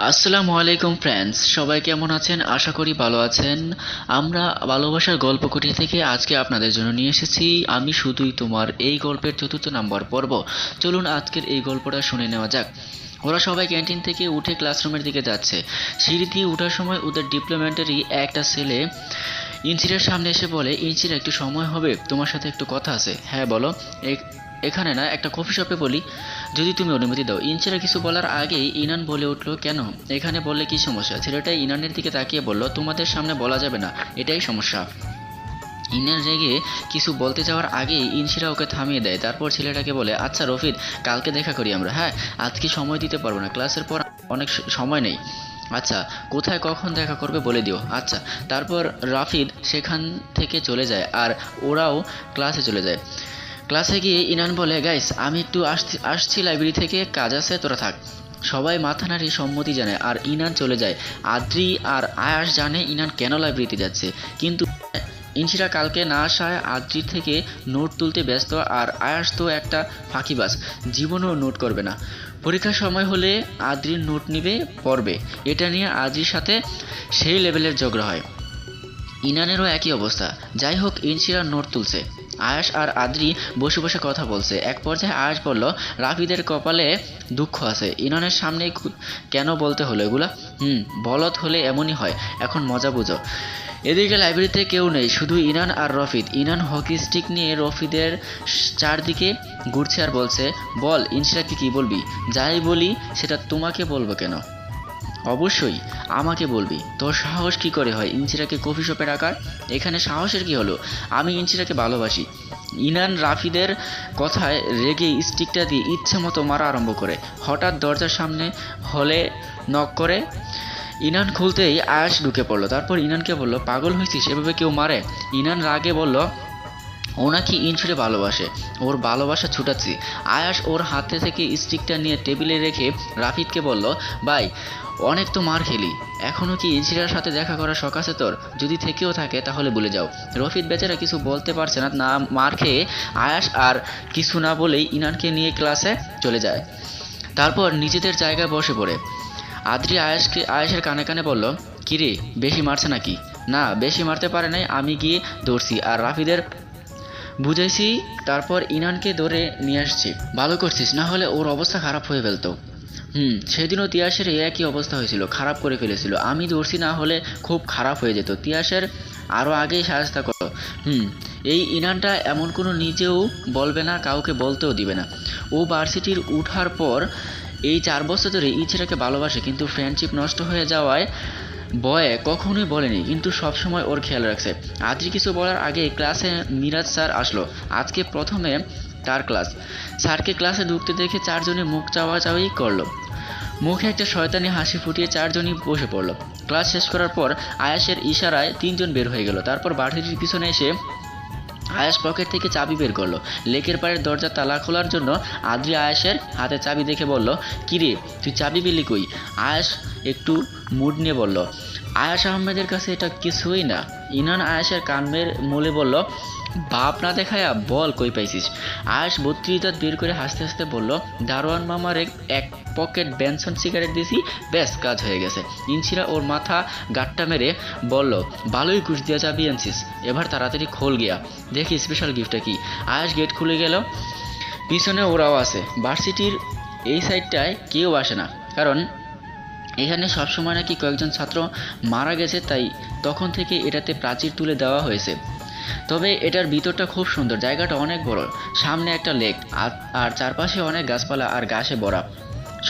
আসসালামু আলাইকুম ফ্রেন্ডস সবাই কেমন আছেন? আশা করি ভালো আছেন। আমরা ভালোবাসার গল্প কুটির থেকে আজকে আপনাদের জন্য নিয়ে এসেছি। আমি শুধুই তোমার এই গল্পের চতুর্থ নাম্বার পর্ব। চলুন আজকের এই গল্পটা শুনে নেওয়া যাক। ওরা সবাই ক্যান্টিন থেকে উঠে ক্লাসরুমের দিকে যাচ্ছে। সিঁড়ি দিয়ে ওঠার সময় ওদের ডিপ্লোমেন্টারি একটা ছেলে ইঞ্চিরের সামনে এসে বলে, ইঞ্চির, একটু সময় হবে। তোমার সাথে একটু কথা আছে। হ্যাঁ বলো। এখানে না একটা কফি শপে বলি। যদি তুমি অনুমতি দাও ইনচিরা কিছু বলার আগেই ইনান বলে উঠল, কেন? এখানে বললে কি সমস্যা? ছেলেটা ইনানের দিকে তাকিয়ে বলল, তোমাদের সামনে বলা যাবে না, এটাই সমস্যা। ইনান রেগে কিছু বলতে যাওয়ার আগেই ইনশিরা ওকে থামিয়ে দেয়। তারপর ছেলেটাকে বলে আচ্ছা রফিদ কালকে দেখা করি আমরা হ্যাঁ? আজকে সময় দিতে পারব না, ক্লাসের পর অনেক সময় নেই। আচ্ছা কোথায় কখন দেখা করবে বলে দিও। আচ্ছা তারপর রাফিদ সেখান থেকে চলে যায় আর ওরাও ক্লাসে চলে যায়। ক্লাসে গিয়ে ইনান বলে, গাইস, আমি একটু আসছি আসছি লাইব্রেরি থেকে, কাজ আছে, তোরা থাক। সবাই মাথা নাড়িয়ে সম্মতি জানায়, আর ইনান চলে যায়। আদ্রি আর আয়াস জানে ইনান কেন লাইব্রেরিতে যাচ্ছে, কিন্তু ইনশিরা কালকে না আসায় আদ্রি থেকে নোট তুলতে ব্যস্ত, আর আয়াস তো একটা ফাঁকিবাজ, জীবনেও নোট করবে না। পরীক্ষার সময় হলে আদ্রির নোট নিবে, পড়বে। এটা নিয়ে আদ্রির সাথে সেই লেভেলের ঝগড়া হয়। ইনানেরও একই অবস্থা। যাই হোক, ইনশিরা নোট তুলছে। আয়াস আর আদ্রি বসে বসে কথা বলছে। এক পর্যায়ে আয়াস বলল, রাফিদের কপালে দুঃখ আছে। ইনানের সামনে কেন বলতে হলো এগুলা? হুম, বলত হলে এমনই হয়। এখন মজা বুঝো। এদিকে লাইব্রেরিতে কেউ নেই, শুধু ইনান আর রফিদ। ইনান হকি স্টিক নিয়ে রফিদের চারদিকে ঘুরছে আর বলছে, বল, ইনশিরাকে কি বলবি? যাই বলি, সেটা তোমাকে বলব কেন? অবশ্যই, আমাকে বলবি। তোর সাহস কি করে হয় ইঞ্চিরাকে কফি শপে রাখার? এখানে সাহসের কি হলো? আমি ইঞ্চিরাকে ভালোবাসি। ইনান রাফিদের কথায় রেগে স্টিকটা দিয়ে ইচ্ছে মতো মারা আরম্ভ করে। হঠাৎ দরজার সামনে হলে নক করে, ইনান খুলতেই আয়াস ঢুকে পড়ল। তারপর ইনানকে বলল, পাগল হয়েছিস? এভাবে কেউ মারে? ইনান রাগে বলল ও নাকি ইনফিরে ভালোবাসে। ওর ভালোবাসা ছুটাচ্ছি। আয়াস ওর হাতে থেকে স্টিকটা নিয়ে টেবিলে রেখে রাফিদকে বলল, ভাই, অনেক তো মার খেলি। এখনও কি ইনসিরার সাথে দেখা করার শখ আছে তোর? যদি থেকেও থাকে তাহলে বলে যাও। রফিদ বেচারা কিছু বলতে পারছে না না মার খেয়ে আয়াস আর কিছু না বলেই ইনানকে নিয়ে ক্লাসে চলে যায়। তারপর নিজেদের জায়গায় বসে পড়ে। আদ্রি আয়াসকে, আয়াসের কানে কানে বলল, কিরে, বেশি মারছে নাকি? না, বেশি মারতে পারে নাই, আমি গিয়ে দৌড়ছি আর রাফিদের বুঝাইছি, তারপর ইনানকে ধরে নিয়ে আসছি। ভালো করছিস, না হলে ওর অবস্থা খারাপ হয়ে ফেলতো। হুম, সেদিনও তিয়াসের একই অবস্থা হয়েছিল, খারাপ করে ফেলেছিল। আমি দৌড়ছি না হলে খুব খারাপ হয়ে যেত। তিয়াসের আরও আগেই সাহায্য করো। হুম, এই ইনানটা এমন কোনো নিজেও বলবে না, কাউকে বলতেও দিবে না। ও ভার্সিটির উঠার পর এই চার বছর ধরে ইচ্ছেটাকে ভালোবাসে, কিন্তু ফ্রেন্ডশিপ নষ্ট হয়ে যাওয়ায় বয়ে কখনোই বলেনি, কিন্তু সবসময় ওর খেয়াল রাখছে। আদ্রি কিছু বলার আগে ক্লাসে মিরাজ স্যার আসলো। আজকে প্রথমে তার ক্লাস। স্যারকে ক্লাসে ঢুকতে দেখে চারজনে মুখ চাওয়া চাওয়াই করল। মুখে একটা শয়তানি হাসি ফুটিয়ে চারজনই বসে পড়ল। ক্লাস শেষ করার পর আয়াসের ইশারায় তিনজন বের হয়ে গেল। তারপর বাড়িটির পিছনে এসে আয়াস পকেট থেকে চাবি বের করল। লেকের পাড়ের দরজা তালা খোলার জন্য আদ্রি আয়াসের হাতে চাবি দেখে বলল, কিরে, তুই চাবি পেলি কই? আয়াস একটু মুড নিয়ে বলল, আয়াস আহমেদের কাছে এটা কিছুই না। ইনান আয়াসের কানের মূলে বলল বাপ না দেখায়া বল কই পাইছিস? আয়াস বত্রিশ দাঁত বের করে হাসতে হাসতে বলল, দারোয়ান মামার এক পকেট বেনসন সিগারেট দিছি, ব্যাস কাজ হয়ে গেছে। ইনসিরা ওর মাথা গাট্টা মেরে বলল, ভালোই ঘুষ দিয়া চাবি আনছিস, এবার তাড়াতাড়ি খোল গিয়া। দেখি স্পেশাল গিফটটা কি? আয়াস গেট খুলে গেল, পিছনে ওরাও আছে। ভার্সিটির এই সাইডটায় কেউ আসে না, কারণ এখানে সবসময় নাকি কয়েকজন ছাত্র মারা গেছে, তাই তখন থেকে এটাতে প্রাচীর তুলে দেওয়া হয়েছে। তবে এটার ভিতরটা খুব সুন্দর, জায়গাটা অনেক বড়, সামনে একটা লেক আর চারপাশে অনেক গাছপালা আর গাছে ভরা।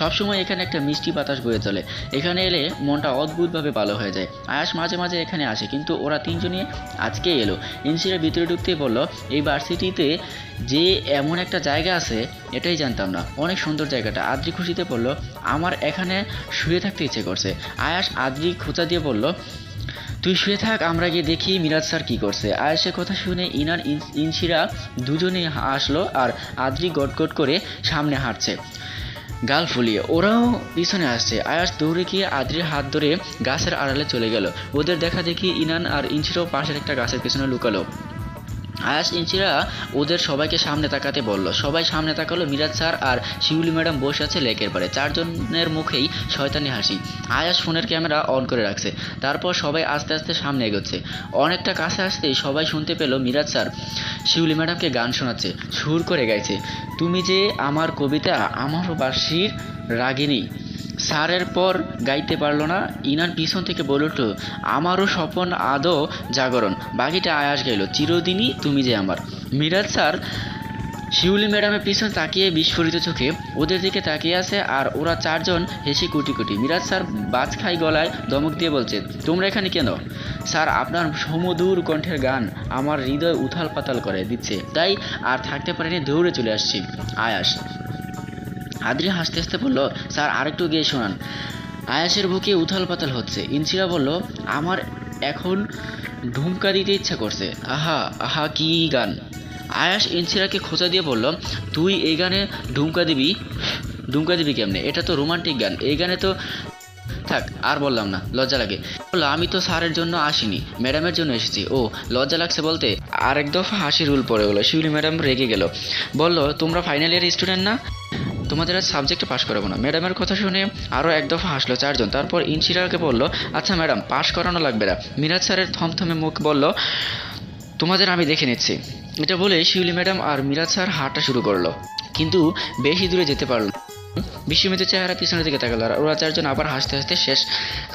সবসময় এখানে একটা মিষ্টি বাতাস বয়ে চলে। এখানে এলে মনটা অদ্ভুতভাবে ভালো হয়ে যায়। আয়াস মাঝে মাঝে এখানে আসে, কিন্তু ওরা তিনজনই আজকে এলো। ইনসিরা ভিতরে ঢুকতেই বলল, এই ভার্সিটিতে যে এমন একটা জায়গা আছে, এটাই জানতাম না। অনেক সুন্দর জায়গাটা। আদ্রি খুশিতে বলল, আমার এখানে শুয়ে থাকতে ইচ্ছে করছে। আয়াস আদ্রি খোঁচা দিয়ে বলল তুই শুয়ে থাক, আমরা গিয়ে দেখি মিরাজ স্যার কী করছে। আয়েশের কথা শুনে ইনার ইনসিরা দুজনে আসলো আর আদ্রি গটগট করে সামনে হাঁটছে। গাল ফুলিয়ে, ওরাও পিছনে আসছে। আয়াস দৌড়ে গিয়ে আদ্রির হাত ধরে গাছের আড়ালে চলে গেল। ওদের দেখা দেখি ইনান আর ইনসিরাও পাশের একটা গাছের পিছনে লুকালো। আয়াস ইঞ্চিরা ওদের সবাইকে সামনে তাকাতে বলল। সবাই সামনে তাকালো, মিরাজ স্যার আর শিউলি ম্যাডাম বসে আছে লেকের পারে চারজনের মুখেই শয়তানি হাসি। আয়াস ফোনের ক্যামেরা অন করে রাখছে। তারপর সবাই আস্তে আস্তে সামনে এগোচ্ছে। অনেকটা কাছে আসতেই সবাই শুনতে পেল মিরাজ স্যার শিউলি ম্যাডামকে গান শোনাচ্ছে, সুর করে গাইছে। তুমি যে আমার কবিতা আমারও বাসির রাগিনী স্যারের পর গাইতে পারল না। ইনান পিছন থেকে বলে উঠল, আমারও স্বপন, আদৌ জাগরণ। বাকিটা আয়াস গাইল, চিরদিনই তুমি যে আমার। মিরাজ স্যার শিউলি ম্যাডামের পিছন তাকিয়ে বিস্ফোরিত চোখে, ওদের দিকে তাকিয়ে আছে আর ওরা চারজন হেসে কুটি কুটি মিরাজ স্যার বাজ খাই গলায় দমক দিয়ে বলছে, তোমরা এখানে কেন? স্যার, আপনার সমদূর কণ্ঠের গান আমার হৃদয় উথাল পাতাল করে দিচ্ছে, তাই আর থাকতে পারেনি, দৌড়ে চলে আসছি। আয়াস আদ্রি হাসতে হাসতে বলল, স্যার, আরেকটু গিয়ে শোনান। আয়াসের বুকে উথাল পাতাল হচ্ছে। ইনসিরা বলল, আমার এখন ঢুমকা দিতে ইচ্ছা করছে। আহা আহা, কি গান। আয়াস ইনসিরাকে খোঁচা দিয়ে বলল, তুই এই গানে ঢুমকা দিবি? ঢুমকা দিবি কেমনে? এটা তো রোমান্টিক গান। এই গানে তো থাক, আর বললাম না, লজ্জা লাগে। বলল, আমি তো স্যারের জন্য আসিনি, ম্যাডামের জন্য এসেছি। ও, লজ্জা লাগছে বলতে? আর এক দফা হাসি রুল পড়ে গেলো। শিউলি ম্যাডাম রেগে গেল। বলল, তোমরা ফাইনাল ইয়ার স্টুডেন্ট না? তোমাদের আজ সাবজেক্টে পাশ করাবো না। ম্যাডামের কথা শুনে আরও এক দফা হাসলো চারজন। তারপর ইনসিরাকে বলল আচ্ছা ম্যাডাম পাশ করানো লাগবে না। মিরাজ স্যারের থমথমে মুখ বলল, তোমাদের আমি দেখে নিচ্ছি। এটা বলে শিউলি ম্যাডাম আর মিরাজ স্যার হাঁটা শুরু করল। কিন্তু বেশি দূরে যেতে পারল। বিস্মিত চেহারা পিছনের দিকে তাকালো আর ওরা চারজন আবার হাসতে হাসতে শেষ।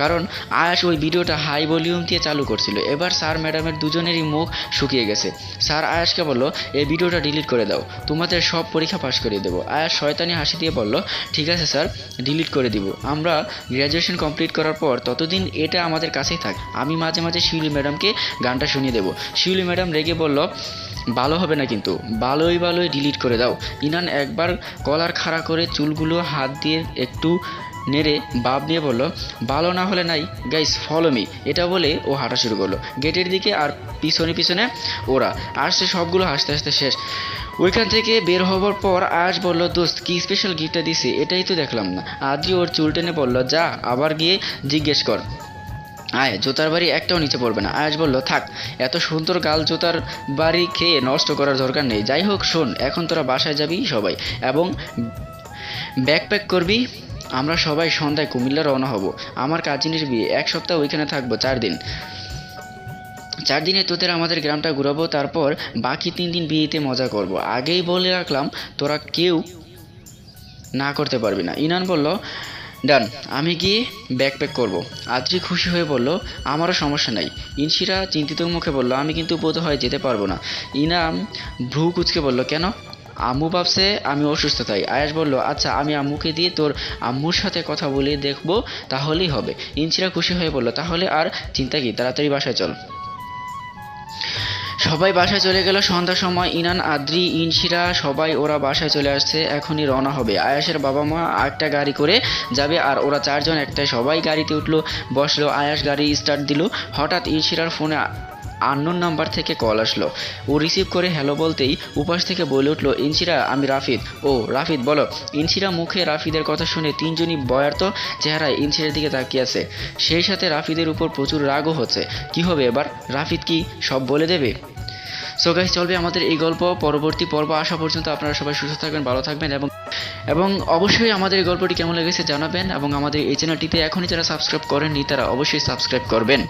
কারণ আয়াস ওই ভিডিওটা হাই ভলিউম দিয়ে চালু করছিল। এবার স্যার ম্যাডামের দুজনেরই মুখ শুকিয়ে গেছে। স্যার আয়াসকে বলল, এই ভিডিওটা ডিলিট করে দাও। তোমাদের সব পরীক্ষা পাশ করিয়ে দেবো। আয়াস শয়তানি হাসি দিয়ে বলল, ঠিক আছে স্যার ডিলিট করে দিব। আমরা গ্র্যাজুয়েশন কমপ্লিট করার পর ততদিন এটা আমাদের কাছেই থাক। আমি মাঝে মাঝে শিউলি ম্যাডামকে গানটা শুনিয়ে দেবো। শিউলি ম্যাডাম রেগে বলল ভালো হবে না কিন্তু। ভালোই ভালোই ডিলিট করে দাও। ইনান একবার কলার খাড়া করে চুলগুলো হাত দিয়ে একটু নেড়ে বাপ নিয়ে বলল, ভালো না হলে নাই। গাইস ফলো মি এটা বলে ও হাঁটা শুরু করল। গেটের দিকে আর পিছনে পিছনে ওরা। আসছে সবগুলো হাসতে হাসতে শেষ। ওইখান থেকে বের হবার পর আজ বলল, দোস্ত, কি স্পেশাল গিফটটা দিছে? এটাই তো দেখলাম না। আজই ওর চুল টেনে বলল, যা, আবার গিয়ে জিজ্ঞেস কর। আয়, জুতার বাড়ি একটাও নিচে পড়বে না। আয়াস বলল, থাক, এত সুন্দর গাল জুতার বাড়ি খেয়ে নষ্ট করার দরকার নেই। যাই হোক, শোন, এখন তোরা বাসায় যাবি সবাই, এবং ব্যাকপ্যাক করবি। আমরা সবাই সন্ধ্যায় কুমিল্লা রওনা হব। আমার কাজিনের বিয়ে, এক সপ্তাহ ওইখানে থাকব, চার দিন। চার দিনে তোদের আমাদের গ্রামটা ঘুরাবো, তারপর বাকি তিন দিন বিয়েতে মজা করব। আগেই বলে রাখলাম, তোরা কেউ না করতে পারবি না। ইনান বলল ডান আমি গিয়ে ব্যাকপ্যাক করব? আদ্রি খুশি হয়ে বলল, আমারও সমস্যা নাই। ইনশিরা চিন্তিত মুখে বলল, আমি কিন্তু বোধ হয় যেতে পারব না। ইনাম ভ্রু কুচকে বলল, কেন? আম্মু ভাবছে আমি অসুস্থ তাই। আয়াস বলল আচ্ছা আমি আম্মুকে দিয়ে তোর আম্মুর সাথে কথা বলে দেখব, তাহলেই হবে। ইনশিরা খুশি হয়ে বলল, তাহলে আর চিন্তা কি? তাড়াতাড়ি বাসায় চল। সবাই বাসায় চলে গেল। সন্ধ্যার সময় ইনান, আদ্রি, ইনশিরা সবাই ওরা বাসায় চলে আসছে। এখনই রওনা হবে। আয়াসের বাবা মা একটা গাড়ি করে যাবে আর ওরা চারজন একটাই সবাই গাড়িতে উঠল, বসল, আয়াস গাড়ি স্টার্ট দিল। হঠাৎ ইনশিরার ফোনে আননোন নাম্বার থেকে কল আসলো। ও রিসিভ করে হ্যালো বলতেই উপাস থেকে বলে উঠল, ইনশিরা, আমি রাফিদ। ও, রাফিদ, বলো। ইনশিরা মুখে রাফিদের কথা শুনে তিনজনই বয়ার্ত চেহারায় ইনশিরার দিকে তাকিয়ে আছে। সেই সাথে রাফিদের উপর প্রচুর রাগও হচ্ছে। কি হবে এবার? রাফিদ কি সব বলে দেবে? সো গাইস চলবে আমাদের এই গল্প। পরবর্তী পর্ব আসা পর্যন্ত আপনারা সবাই সুস্থ থাকবেন, ভালো থাকবেন এবং এবং অবশ্যই আমাদের এই গল্পটি কেমন লেগেছে জানাবেন এবং আমাদের এই চ্যানেলটিতে এখনই যারা সাবস্ক্রাইব করেননি, তারা অবশ্যই সাবস্ক্রাইব করবেন।